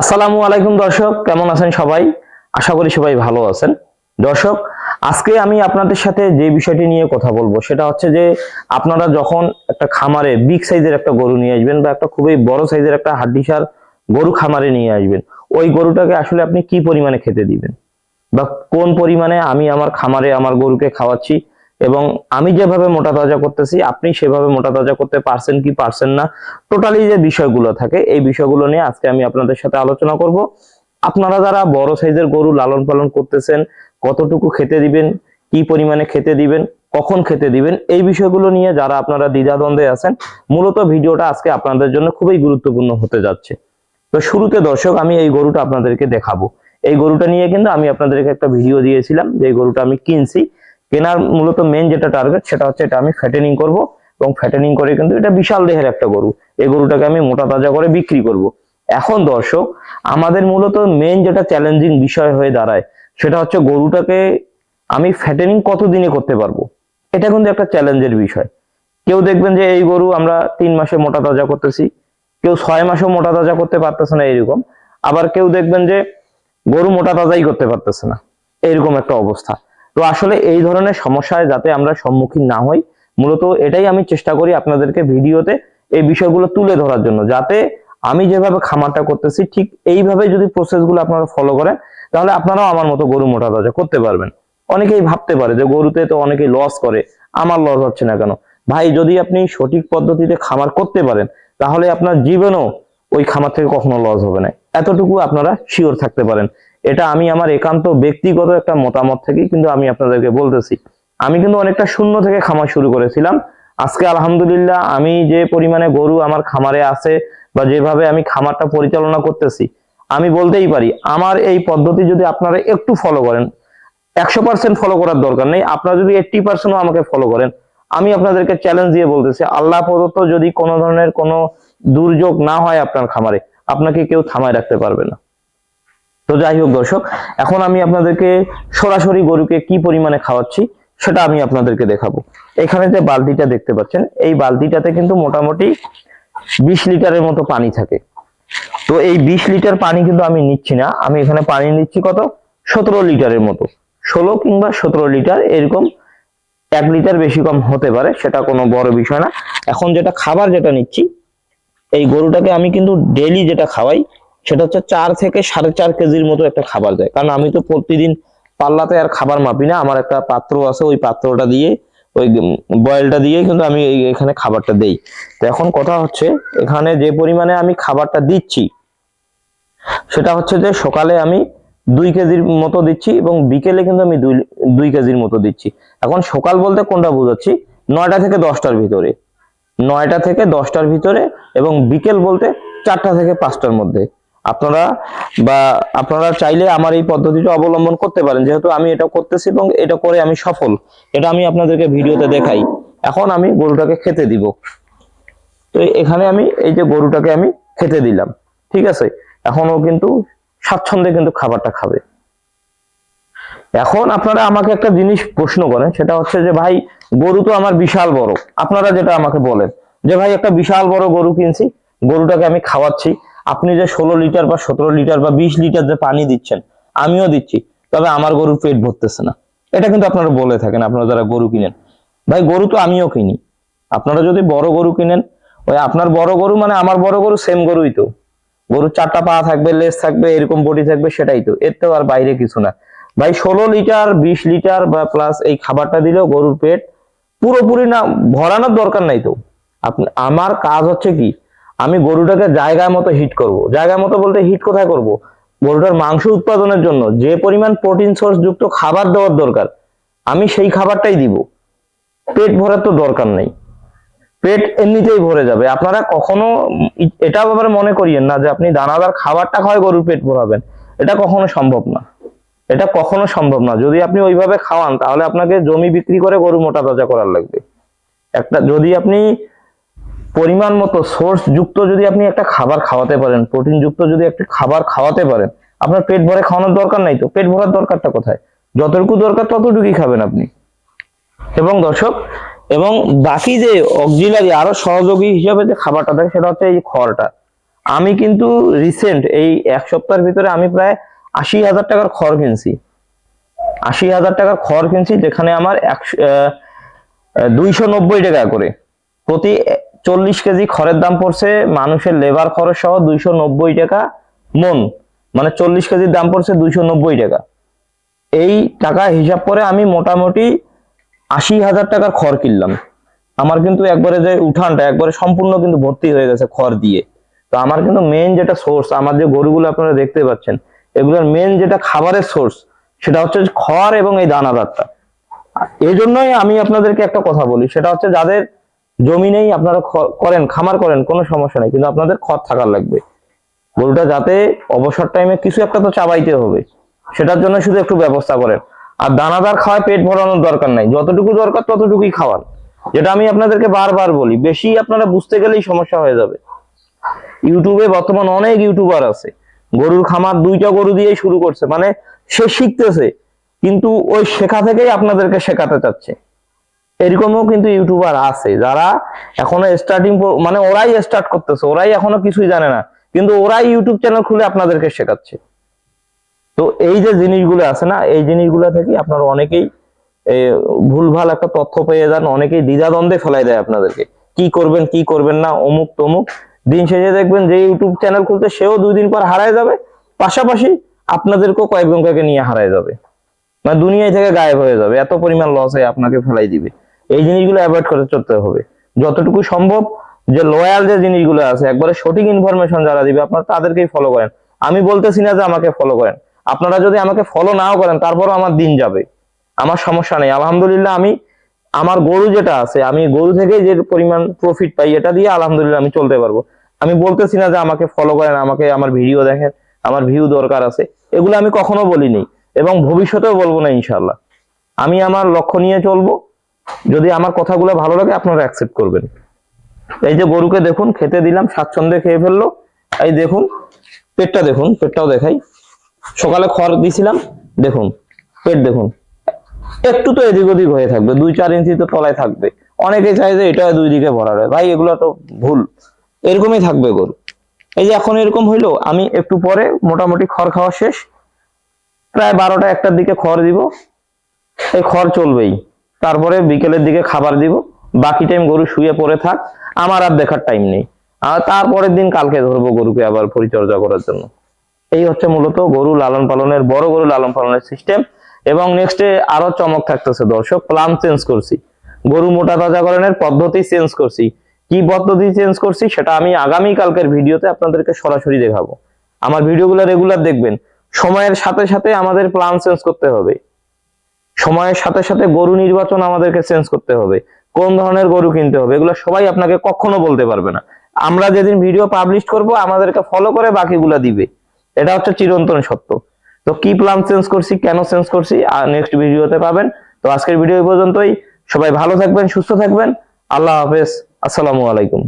আসসালামু আলাইকুম দর্শক, কেমন আছেন সবাই? আশা করি সবাই ভালো আছেন। দর্শক, আজকে আমি আপনাদের সাথে যে বিষয়টি নিয়ে কথা বলব, সেটা হচ্ছে যে আপনারা যখন একটা খামারে বিগ সাইজের একটা গরু নিয়ে আসবেন বা একটা খুবই বড় সাইজের একটা হাড্ডিসার গরু খামারে নিয়ে আসবেন, ওই গরুটাকে আসলে আপনি কি পরিমাণে খেতে দিবেন? বা কোন পরিমাণে আমি আমার খামারে আমার গরুকে খাওয়াচ্ছি এবং আমি যেভাবে মোটা তাজা করতেছি, আপনি সেভাবে মোটা তাজা করতে পারছেন কি পারছেন না, টোটালি যে বিষয়গুলো থাকে, এই বিষয়গুলো নিয়ে আজকে আমি আপনাদের সাথে আলোচনা করব। আপনারা যারা বড় সাইজের গরু লালন পালন করতেছেন, কতটুকু খেতে দিবেন, কি পরিমাণে খেতে দিবেন, কখন খেতে দিবেন, এই বিষয়গুলো নিয়ে যারা আপনারা দ্বিধাদ্বন্দ্বে আছেন, মূলত ভিডিওটা আজকে আপনাদের জন্য খুবই গুরুত্বপূর্ণ হতে যাচ্ছে। তো শুরুতে দর্শক, আমি এই গরুটা আপনাদেরকে দেখাবো। এই গরুটা নিয়ে কিন্তু আমি আপনাদেরকে একটা ভিডিও দিয়েছিলাম, যে গরুটা আমি কিনছি। কেনার মূলত মেন যেটা টার্গেট সেটা হচ্ছে এটা আমি ফ্যাটেনিং করব এবং ফ্যাটেনিং করে কিন্তু এটা বিশাল দেহের একটা গরু। এই গরুটাকে আমি মোটা তাজা করে বিক্রি করব। এখন দর্শক, আমাদের মূলত মেন যেটা চ্যালেঞ্জিং বিষয় হয়ে দাঁড়ায় সেটা হচ্ছে গরুটাকে আমি ফ্যাটেনিং কতদিনে করতে পারব? এটা কিন্তু একটা চ্যালেঞ্জের বিষয়। কেউ দেখবেন যে এই গরু আমরা তিন মাসে মোটা তাজা করতেছি, কেউ ছয় মাসেও মোটা তাজা করতে পারতেছে না এরকম আবার কেউ দেখবেন যে গরু মোটা তাজাই করতে পারতেছে না। এরকম একটা অবস্থা। তো আসলে এই ধরনের সমস্যায় যাতে আমরা সম্মুখীন না হই, মূলত এটাই আমি চেষ্টা করি আপনাদেরকে ভিডিওতে এই বিষয়গুলো তুলে ধরার জন্য। যাতে আমি যেভাবে খামারটা করতেছি, ঠিক এইভাবে যদি প্রসেসগুলো আপনারা ফলো করেন, তাহলে আপনারাও আমার মতো গরু মোটা তাজা করতে পারবেন। অনেকেই ভাবতে পারে যে গরুতে তো অনেকেই লস করে, আমার লস হচ্ছে না কেন? ভাই, যদি আপনি সঠিক পদ্ধতিতে খামার করতে পারেন, তাহলে আপনার জীবনও ওই খামার থেকে কখনো লস হবে না। এতটুকু আপনারা শিওর থাকতে পারেন। এটা আমি আমার একান্ত ব্যক্তিগত একটা মতামত থেকে কিন্তু আমি আপনাদেরকে বলতেছি। আমি কিন্তু অনেকটা শূন্য থেকে খামার শুরু করেছিলাম। আজকে আলহামদুলিল্লাহ আমি যে পরিমাণে গরু আমার খামারে আছে বা যেভাবে আমি খামারটা পরিচালনা করতেছি, আমি বলতেই পারি, আমার এই পদ্ধতি যদি আপনারা একটু ফলো করেন, একশো পার্সেন্ট ফলো করার দরকার নেই। আপনারা যদি এইটটি পার্সেন্টও আমাকে ফলো করেন, আমি আপনাদেরকে চ্যালেঞ্জ দিয়ে বলতেছি, আল্লাহ প্রদত্ত যদি কোনো ধরনের কোনো দুর্যোগ না হয় আপনার খামারে, আপনাকে কেউ থামায় রাখতে পারবে না। তো যাই হোক দর্শক, এখন আমি আপনাদেরকে সরাসরি গরুকে কি পরিমাণে খাওয়াচ্ছি সেটা আমি আপনাদেরকে দেখাবো। এখানে যে বালতিটা দেখতে পাচ্ছেন, এই বালতিটাতে কিন্তু মোটামুটি বিশ লিটারের মতো পানি থাকে। তো এই বিশ লিটার পানি কিন্তু আমি নিচ্ছি না, আমি এখানে পানি নিচ্ছি কত? সতেরো লিটারের মতো। ষোলো কিংবা সতেরো লিটার এরকম এক লিটার বেশি কম হতে পারে, সেটা কোনো বড় বিষয় না। এখন যেটা খাবার যেটা নিচ্ছি, এই গরুটাকে আমি কিন্তু ডেলি যেটা খাওয়াই সেটা হচ্ছে চার থেকে সাড়ে চার কেজির মতো একটা খাবার দেয়। কারণ আমি তো প্রতিদিন পাল্লাতে আর খাবার মাপি না, আমার একটা পাত্র আছে, ওই পাত্রটা দিয়ে, ওই বয়েলটা দিয়ে কিন্তু আমি এখানে খাবারটা দেই। তো এখন কথা হচ্ছে, এখানে যে পরিমাণে আমি খাবারটা দিচ্ছি, সেটা হচ্ছে যে সকালে আমি দুই কেজির মতো দিচ্ছি এবং বিকেলে কিন্তু আমি দুই দুই কেজির মতো দিচ্ছি। এখন সকাল বলতে কোনটা বোঝাচ্ছি? নয়টা থেকে দশটার ভিতরে। নয়টা থেকে দশটার ভিতরে এবং বিকেল বলতে চারটা থেকে পাঁচটার মধ্যে। আপনারা বা আপনারা চাইলে আমার এই পদ্ধতিটা অবলম্বন করতে পারেন। যেহেতু আমি এটা করতেছি এবং এটা করে আমি সফল, এটা আমি আপনাদেরকে ভিডিওতে দেখাই। এখন আমি গরুটাকে খেতে দিব। তো এখানে আমি এই যে গরুটাকে আমি খেতে দিলাম, ঠিক আছে? এখন ও কিন্তু স্বাচ্ছন্দ্যে কিন্তু খাবারটা খাবে। এখন আপনারা আমাকে একটা জিনিস প্রশ্ন করেন, সেটা হচ্ছে যে, ভাই, গরু তো আমার বিশাল বড়। আপনারা যেটা আমাকে বলেন, যে, ভাই, একটা বিশাল বড় গরু কিনছি, গরুটাকে আমি খাওয়াচ্ছি। আপনি যে ষোলো লিটার বা সতেরো লিটার বা বিশ লিটার যে পানি দিচ্ছেন, আমিও দিচ্ছি, তবে আমার গরুর পেট ভরতেছে না। এটা কিন্তু আপনারা বলে থাকেন, আপনারা যারা গরু কিনেন। ভাই, গরু তো আমিও কিনি। আপনারা যদি বড় গরু কিনেন, ওই আপনার বড় গরু মানে আমার বড় গরু সেম গরুই তো। গরুর চারটা পা থাকবে, লেজ থাকবে, এরকম বডি থাকবে, সেটাই তো। এর তো আর বাইরে কিছু না। ভাই, ষোলো লিটার, বিশ লিটার বা প্লাস এই খাবারটা দিলেও গরুর পেট পুরোপুরি না, ভরানোর দরকার নাই তো। আমার কাজ হচ্ছে কি আমি গরুটাকে জায়গা মতো হিট করব। জায়গা মতো বলতে হিট কোথায় করব? গরুটার মাংস উৎপাদনের জন্য যে পরিমাণ প্রোটিন সোর্স যুক্ত খাবার দেওয়ার দরকার, আমি সেই খাবারটাই দিব। পেট ভরার তো দরকার নেই। পেট এমনিতেই ভরে যাবে। আপনারা কখনো এটা ব্যাপারে মনে করিয়েন না যে আপনি দানাদার খাবারটা খাওয়াই গরুর পেট ভরাবেন। এটা কখনো সম্ভব না। এটা কখনো সম্ভব না। যদি আপনি ওইভাবে খাওয়ান, তাহলে আপনাকে জমি বিক্রি করে গরু মোটা তাজা করার লাগবে। একটা, যদি আপনি পরিমাণ মতো সোর্স যুক্ত যদি আপনি একটা খাবার খাওয়াতে পারেন প্রোটিন যুক্ত যদি একটা খাবার খাওয়াতে পারেন, আপনার পেট ভরে খাওয়ানোর দরকার নাই তো। পেট ভরার দরকারটা কোথায়? যতটুকু দরকার ততটুকুই খাবেন আপনি। এবং দর্শক, এবং বাকি যে অক্সিলারি আরও সহযোগী হিসাবে যে খাবারটা থাকে, সেটা হচ্ছে এই খড়টা। আমি কিন্তু রিসেন্ট এই এক সপ্তাহের ভিতরে আমি প্রায় আশি হাজার টাকার খড় কিনছি। আশি হাজার টাকার খড় কিনছি, যেখানে আমার একশো দুইশো নব্বই টাকা করে। প্রতি চল্লিশ কেজি খড়ের দাম পড়ছে, মানুষের লেবার খরচ সহ দুইশো নব্বই টাকা মন। মানে চল্লিশ কেজির দাম পড়ছে দুইশো নব্বই টাকা। এই টাকা হিসাব করে আমি মোটামুটি আশি হাজার টাকার খড় কিনলাম। আমার কিন্তু একবারে যে উঠানটা, একবারে সম্পূর্ণ কিন্তু ভর্তি হয়ে গেছে খড় দিয়ে। তো আমার কিন্তু মেন যেটা সোর্স আমার যে গরুগুলো আপনারা দেখতে পাচ্ছেন, এগুলোর মেন যেটা খাবারের সোর্স সেটা হচ্ছে খড় এবং এই দানাদারটা। এই জন্যই আমি আপনাদেরকে একটা কথা বলি, সেটা হচ্ছে যাদের জমি নেই, আপনারা করেন, খামার করেন, কোনো সমস্যা নেই। কিন্তু আপনাদের খড় থাকার লাগবে। গরুটা যাতে অবসর টাইমে কিছু একটা তো চাবাইতে হবে। সেটার জন্য শুধু একটু ব্যবস্থা করেন। আর দানাদার খাওয়ায় পেট ভরানোর দরকার নাই। যতটুকু দরকার ততটুকুই খাওয়ান। যেটা আমি আপনাদেরকে বারবার বলি, বেশি আপনারা বুঝতে গেলেই সমস্যা হয়ে যাবে। ইউটিউবে বর্তমান অনেক ইউটিউবার আছে। গরুর খামার দুইটা গরু দিয়েই শুরু করছে। মানে সে শিখতেছে, কিন্তু ওই শেখা থেকেই আপনাদেরকে শেখাতে চাচ্ছে। এরকমও কিন্তু ইউটিউবার আছে, যারা এখনও স্টার্টিং মানে ওরাই স্টার্ট করতেছে, ওরাই এখনও কিছুই জানে না, কিন্তু ওরাই ইউটিউব চ্যানেল খুলে আপনাদেরকে শেখাচ্ছে। তো এই যে জিনিসগুলো আছে না, এই জিনিসগুলো থেকে আপনারা অনেকেই ভুলভাল একটা তথ্য পেয়ে যান, অনেকেই দ্বিধাদ্বন্দ্বে ফেলাই দেয় আপনাদেরকে। কি করবেন কি করবেন না, অমুক তমুক। দিন শেষে দেখবেন যে ইউটিউব চ্যানেল খুলতে সেও দুই দিন পর হারায় যাবে, পাশাপাশি আপনাদেরকেও কয়েকজনকে নিয়ে হারায় যাবে। মানে দুনিয়ায় থেকে গায়েব হয়ে যাবে, এত পরিমাণ লস হয়ে আপনাকে ফেলাই দিবে। এই জিনিসগুলো অ্যাভয়েড করে চলতে হবে। যতটুকু সম্ভব যে লয়াল যে জিনিসগুলো আছে, একবারে সঠিক ইনফরমেশন যারা দিবে, আপনারা তাদেরকেই ফলো করেন। আমি বলতেছি না যে আমাকে ফলো করেন। আপনারা যদি আমাকে ফলো নাও করেন, তারপরও আমার দিন যাবে। আমার সমস্যা নেই। আলহামদুলিল্লাহ আমি, আমার গরু যেটা আছে, আমি গরু থেকে যে পরিমাণ প্রফিট পাই, এটা দিয়ে আলহামদুলিল্লাহ আমি চলতে পারব। আমি বলতেছি না যে আমাকে ফলো করেন, আমাকে আমার ভিডিও দেখেন, আমার ভিউ দরকার আছে। এগুলো আমি কখনো বলিনি এবং ভবিষ্যতেও বলব না ইনশাল্লাহ আমি আমার লক্ষ্য নিয়ে চলবো। যদি আমার কথাগুলো ভালো লাগে, আপনারা অ্যাকসেপ্ট করবেন। এই যে গরুকে দেখুন, খেতে দিলাম, স্বাচ্ছন্দ্যে খেয়ে ফেলল। এই দেখুন, পেটটা দেখুন, পেটটাও দেখাই। সকালে খড় দিছিলাম, দেখুন, পেট দেখুন। একটু তো এদিক ওদিক হয়ে থাকবে, দুই চার ইঞ্চি তো তলায় থাকবে। অনেকে চাই যে এটা দুই দিকে ভরা রয়। ভাই, এগুলো তো ভুল। এরকমই থাকবে গরু। এই যে এখন এরকম হইল, আমি একটু পরে মোটামুটি খড় খাওয়া শেষ। প্রায় বারোটা, একটার দিকে খড় দিব। এই খড় চলবেই। তারপরে বিকেলের দিকে খাবার দিব। বাকি টাইম গরু শুয়ে পড়ে থাক। আমার আর দেখার টাইম নেই। আর তারপরের দিন কালকে ধরবো গরুকে আবার পরিচর্যা করার জন্য। এই হচ্ছে মূলত গরু লালন পালনের, বড় গরু লালন পালনের সিস্টেম এবং নেক্সটে আরও চমক থাকতেছে দর্শক প্ল্যান চেঞ্জ করছি। গরু মোটা তাজাকরণের পদ্ধতি চেঞ্জ করছি। কি পদ্ধতি চেঞ্জ করছি সেটা আমি আগামী কালকের ভিডিওতে আপনাদেরকে সরাসরি দেখাবো। আমার ভিডিওগুলো রেগুলার দেখবেন। সময়ের সাথে সাথে আমাদের প্ল্যান চেঞ্জ করতে হবে। সময়ের সাথে সাথে গরু নির্বাচন আমাদেরকে চেঞ্জ করতে হবে। কোন ধরনের গরু কিনতে হবে, এগুলো সবাই আপনাকে কখনো বলতে পারবে না। আমরা যেদিন ভিডিও পাবলিশ করব, আমাদেরকে ফলো করে বাকিগুলা দিবে। এটা হচ্ছে চিরন্তন সত্য। তো কি প্ল্যান চেঞ্জ করছি, কেন চেঞ্জ করছি আর নেক্সট ভিডিওতে পাবেন। তো আজকের ভিডিও পর্যন্তই। সবাই ভালো থাকবেন, সুস্থ থাকবেন। আল্লাহ হাফেজ। আসসালামু আলাইকুম।